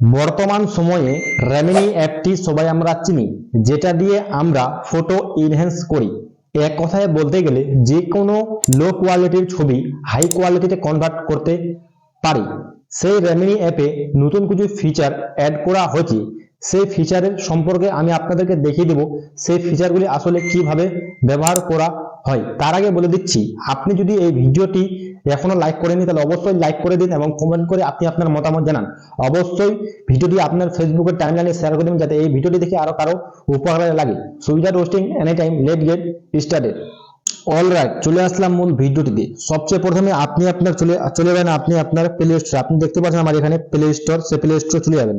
বর্তমান সময়ে রেমিনি অ্যাপটি সবাই আমরা চিনি, যেটা দিয়ে আমরা ফটো ইনহ্যান্স করি। এক কথায় বলতে গেলে যে কোনো লো কোয়ালিটির ছবি হাই কোয়ালিটিতে কনভার্ট করতে পারি। সেই রেমিনি অ্যাপে নতুন কিছু ফিচার অ্যাড করা হয়েছে। সেই ফিচারের সম্পর্কে আমি আপনাদেরকে দেখিয়ে দেব। সেই ফিচারগুলি আসলে কীভাবে ব্যবহার করা হয়। তার আগে বলে দিচ্ছি, আপনি যদি এই ভিডিওটি এখনও লাইক করেনি তাহলে অবশ্যই লাইক করে দিন এবং কমেন্ট করে আপনি আপনার মতামত জানান। অবশ্যই ভিডিওটি আপনার ফেসবুকের টাইমলাইনে শেয়ার করে দিন যাতে এই ভিডিওটি দেখে আরও কারও উপকারে লাগে। সুবিধা roasting any time let get started all right চলে আসলাম মূল ভিডিওটিতে সবচেয়ে প্রথমে আপনি আপনার চলে চলে যাবেন আপনি আপনার প্লে স্টোর আপনি দেখতে পাচ্ছেন আমার এখানে প্লে স্টোর সে প্লে স্টোর চলে যাবেন।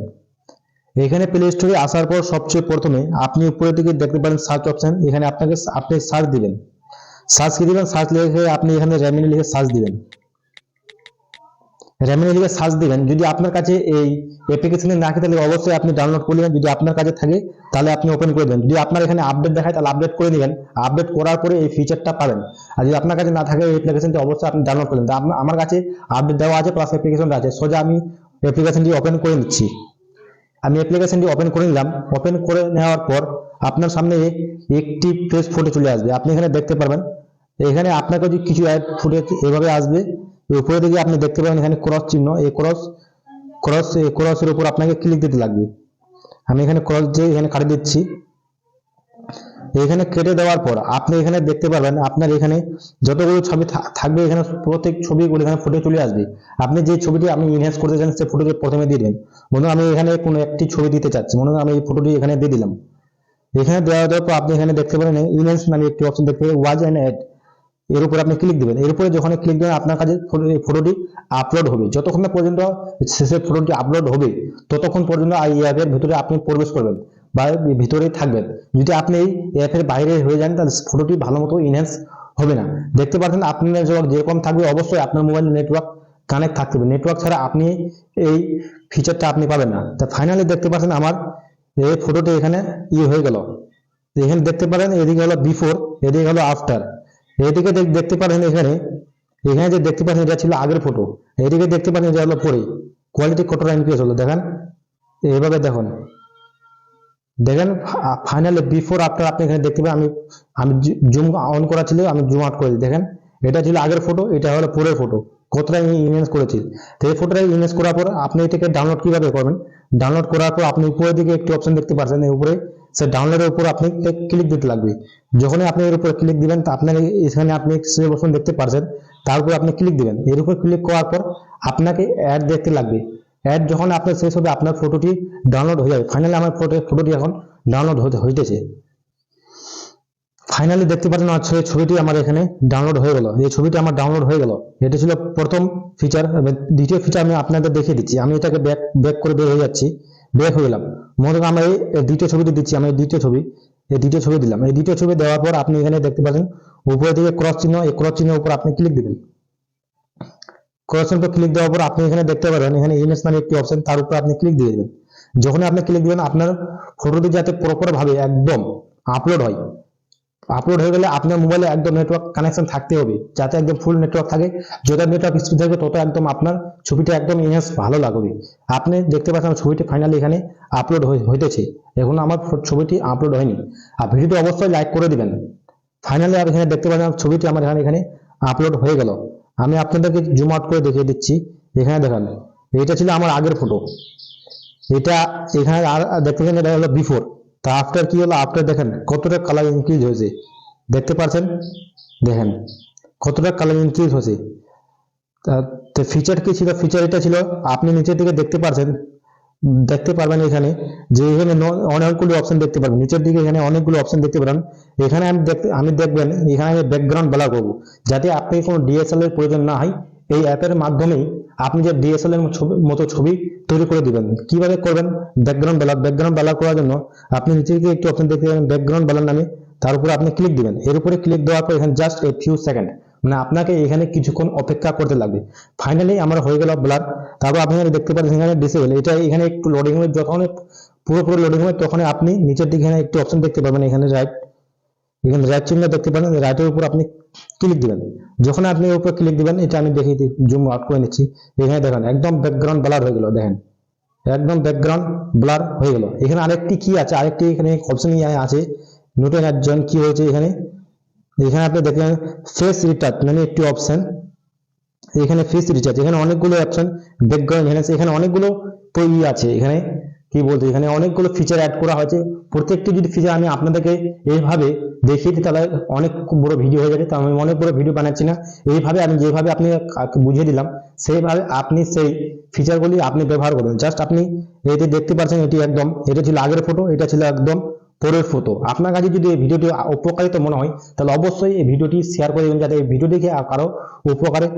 এখানে প্লে স্টোরে আসার পর সবচেয়ে প্রথমে আপনি উপরের দিকে দেখতে পারেন সার্চ অপশন এখানে আপনাকে আপনি সার্চ দিবেন। সার্চ কি দিবেন? সার্চ লিখে আপনি এখানে র্যামিনি লিখে সার্চ দিবেন। র্যামিনি লিখে সার্চ দিবেন। যদি আপনার কাছে এই অ্যাপ্লিকেশনে না থাকে, তাহলে অবশ্যই আপনি ডাউনলোড করে নেবেন। যদি আপনার কাছে থাকে, তাহলে আপনি ওপেন করে দেবেন। যদি আপনার এখানে আপডেট দেখায়, তাহলে আপডেট করে নেবেন। আপডেট করার পরে এই ফিচারটা পাবেন। আর যদি আপনার কাছে না থাকে এই অ্যাপ্লিকেশনটি অবশ্যই আপনি ডাউনলোড করবেন আমার কাছে আপডেট দেওয়া আছে প্লাস অ্যাপ্লিকেশনটা আছে। সোজা আমি অ্যাপ্লিকেশনটি ওপেন করে নিচ্ছি। আমি অ্যাপ্লিকেশনটি ওপেন করে নিলাম। ওপেন করে নেওয়ার পর আপনার সামনে একটি পেজ ফটো চলে আসবে। আপনি এখানে দেখতে পারবেন। এখানে আপনাকে যদি কিছু অ্যাড ফুটেজ এভাবে আসবে উপরে দিকে আপনি দেখতে পাবেন এখানে ক্রস চিহ্ন। এই ক্রস ক্রস এই ক্রসের উপর আপনাকে ক্লিক দিতে লাগবে। আমি এখানে ক্রস দিয়ে এখানে কাটে দিচ্ছি। এখানে কেটে দেওয়ার পর আপনি এখানে দেখতে পারবেন, আপনার এখানে যতগুলো ছবি থাকবে, এখানে প্রত্যেক ছবিগুলো এখানে ফুটে চলে আসবে। আপনি যে ছবিটি আপনি ইনহ্যান্স করতে চান সেই ফটোটি প্রথমে দিয়ে দিবেন মনে আমি এখানে কোনো একটি ছবি দিতে চাচ্ছি। মনে হয় আমি এই ফটোটি এখানে দিয়ে দিলাম। এখানে দেওয়া দেওয়ার পর আপনি এখানে দেখতে পারেন ইনহ্যান্স নামে একটি অপশন দেখতে পাবেন ওয়াজ অ্যান্ড অ্যাড এর উপরে আপনি ক্লিক দিবেন। এর উপরে যখন ক্লিক দিবেন, আপনার কাছে ফটোটি আপলোড হবে। যতক্ষণ না পর্যন্ত শেষে ফটোটি আপলোড হবে, ততক্ষণ পর্যন্ত এই অ্যাপের ভিতরে আপনি প্রবেশ করবেন বা এই ভিতরেই থাকবেন। যদি আপনি এই অ্যাপের বাইরে হয়ে যান, তাহলে ফটোটি ভালো মতো ইনহ্যান্স হবে না। দেখতে পাচ্ছেন, আপনার যেরকম থাকবে, অবশ্যই আপনার মোবাইল নেটওয়ার্ক কানেক্ট থাকতে হবে। নেটওয়ার্ক ছাড়া আপনি এই ফিচারটা আপনি পাবেন না। তা ফাইনালি দেখতে পাচ্ছেন, আমার এই ফটোটি এখানে ইয়ে হয়ে গেল। এখানে দেখতে পারেন, এদিকে হলো বিফোর এদিকে হলো আফটার এদিকে দেখ- দেখতে পারেন এখানে এখানে যে দেখতে পাচ্ছেন এটা ছিল আগের ফটো এদিকে দেখতে পারেন এটা হলো পরে। কোয়ালিটি কতটা ইনক্রিজ হলো, দেখেন। এইভাবে দেখুন। দেখেন ফাইনালি বিফোর আফটার আপনি এখানে দেখতে পাবেন আমি আমি জুম অন করা ছিল, আমি জুম আউট করে দিই। দেখেন, এটা ছিল আগের ফটো এটা হলো পরের ফটো কতটা ইমেজ করেছি? তো এই ফটোটা ইমেজ করার পর আপনি এটাকে ডাউনলোড কীভাবে করবেন? ডাউনলোড করার পর আপনি উপরের দিকে একটি অপশন দেখতে পাচ্ছেন, এই উপরে। সে ডাউনলোডের উপর আপনি ক্লিক দিতে লাগবে। যখনই আপনি এর উপর ক্লিক দিবেন আপনার এখানে আপনি সে অপশন দেখতে পাচ্ছেন, তার উপর আপনি ক্লিক দিবেন। এর উপর ক্লিক করার পর আপনাকে অ্যাড দেখতে লাগবে। অ্যাড যখন আপনার শেষ হবে, আপনার ফটোটি ডাউনলোড হয়ে যাবে। ফাইনালি আমার ফটো ফটোটি এখন ডাউনলোড হতে, হইতেছে। ফাইনালি দেখতে পাচ্ছেন ছবি- ছবিটি আমার এখানে ডাউনলোড হয়ে গেল। এই ছবিটি আমার ডাউনলোড হয়ে গেল। এটা ছিল প্রথম ফিচার দ্বিতীয় ফিচার আমি আপনাদের দেখিয়ে দিচ্ছি। আমি এটাকে ব্যাক ব্যাক করে বের হয়ে যাচ্ছি। ব্যাক হয়ে গেলাম। মনে করেন আমরা এই দ্বিতীয় ছবিটি দিচ্ছি। আমি দ্বিতীয় ছবি, এই দ্বিতীয় ছবি দিলাম। এই দ্বিতীয় ছবি দেওয়ার পর আপনি এখানে দেখতে পাচ্ছেন উপরের দিকে ক্রস চিহ্ন, এই ক্রস চিহ্নের উপর আপনি ক্লিক দিবেন। ক্রস উপর ক্লিক দেওয়ার পর আপনি এখানে দেখতে পারেন, এখানে ইমেজ নামে একটি অপশন তার উপর আপনি ক্লিক দিয়ে দেবেন। যখন আপনি ক্লিক দিবেন, আপনার ফটোটি যাতে প্রপার ভাবে একদম আপলোড হয় আপলোড হয়ে গেলে আপনার মোবাইলে একদম নেটওয়ার্ক কানেকশন থাকতে হবে, যাতে একদম ফুল নেটওয়ার্ক থাকে। যত নেটওয়ার্ক স্পিড থাকবে, তত একদম আপনার ছবিটা একদম ইনহ্যান্স ভালো লাগবে। আপনি দেখতে পাচ্ছেন ছবিটি ফাইনালি এখানে আপলোড হইতেছে। এখন আমার ছবিটি আপলোড হয়নি। আর ভিডিওটি অবশ্যই লাইক করে দিবেন। ফাইনালি আপনি এখানে দেখতে পাচ্ছেন ছবিটি আমার এখানে এখানে আপলোড হয়ে গেল। আমি আপনাদেরকে জুম আউট করে দেখিয়ে দিচ্ছি। এখানে দেখান, এটা ছিল আমার আগের ফটো এটা এখানে আর আর দেখতে এটা হলো বিফোর তা আফটার কি হলো? আফটার দেখেন, কতটা কালার ইনক্রিজ হয়েছে। দেখতে পাচ্ছেন? দেখেন, কতটা কালার ইনক্রিজ হয়েছে। তা- ফিচার কি ছিল? ফিচার এটা ছিল, আপনি নিচের দিকে দেখতে পাচ্ছেন দেখতে পারবেন এখানে, যে এখানে অনেকগুলো অপশন দেখতে পারবেন। নিচের দিকে এখানে অনেকগুলো অপশন দেখতে পারেন। এখানে আমি দেখতে, আমি দেখবেন, এখানে আমি ব্যাকগ্রাউন্ড ব্লার করব, যাতে আপনি কোনো ডিএসএল এর প্রয়োজন না হয়। এই অ্যাপের মাধ্যমেই আপনি যে ডিএসএল এর মতো ছবি তৈরি করে দিবেন। কীভাবে করবেন? ব্যাকগ্রাউন্ড ব্লার ব্যাকগ্রাউন্ড ব্লার করার জন্য আপনি নিচে দিকে একটি অপশন দেখতে পাবেন ব্যাকগ্রাউন্ড ব্লার নামে। তার উপরে আপনি ক্লিক দিবেন। এর উপরে ক্লিক দেওয়ার পর এখানে জাস্ট এ ফিউ সেকেন্ড মানে আপনাকে এখানে কিছুক্ষণ অপেক্ষা করতে লাগবে। ফাইনালি আমার হয়ে গেল ব্লার তারপর আপনি এখানে দেখতে পাচ্ছেন এখানে ডিসেবল এটা এখানে একটু লোডিং হবে। যখন পুরোপুরি লোডিং হবে তখন আপনি নিচের দিকে এখানে একটি অপশন দেখতে পাবেন এখানে রাইট এখানে রাইট চিহ্ন দেখতে পাবেন রাইটের উপর আপনি ক্লিক দিবেন। যখন আপনি এর উপর ক্লিক দিবেন, এটা আমি দেখিয়ে জুম আউট করে নিচ্ছি। এখানে দেখেন, একদম ব্যাকগ্রাউন্ড ব্লার হয়ে গেল, দেখেন। একদম ব্যাকগ্রাউন্ড ব্লার হয়ে গেল। এখানে আরেকটি কি আছে, আরেকটি এখানে অপশন আছে। নোটের একজন কি হয়েছে এখানে। এখানে আপনি দেখলেন ফেস রিটার্চ মানে একটি অপশন এখানে ফেস রিচার্জ এখানে অনেকগুলো অপশন ব্যাকগ্রাউন্ড এখানে অনেকগুলো ই আছে এখানে। কি বলতে? এখানে অনেকগুলো ফিচার অ্যাড করা হয়েছে। প্রত্যেকটি যদি ফিচার আমি আপনাদেরকে এইভাবে দেখিয়ে দিই, তাহলে অনেক বড় ভিডিও হয়ে যাবে। তো আমি অনেক বড় ভিডিও বানাচ্ছি না। এইভাবে আমি যেভাবে আপনি বুঝিয়ে দিলাম, সেইভাবে আপনি সেই ফিচারগুলি আপনি ব্যবহার করবেন জাস্ট আপনি এটি দেখতে পাচ্ছেন, এটি একদম, এটা ছিল আগের ফটো এটা ছিল একদম পরের ফটো আপনার কাছে যদি এই ভিডিওটি উপকারিত মনে হয়, তাহলে অবশ্যই এই ভিডিওটি শেয়ার করে দেবেন, যাতে এই ভিডিও দেখে কারও উপকারে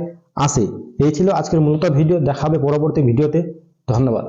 আসে। এই ছিল আজকের মূলত ভিডিও দেখাবে পরবর্তী ভিডিওতে ধন্যবাদ।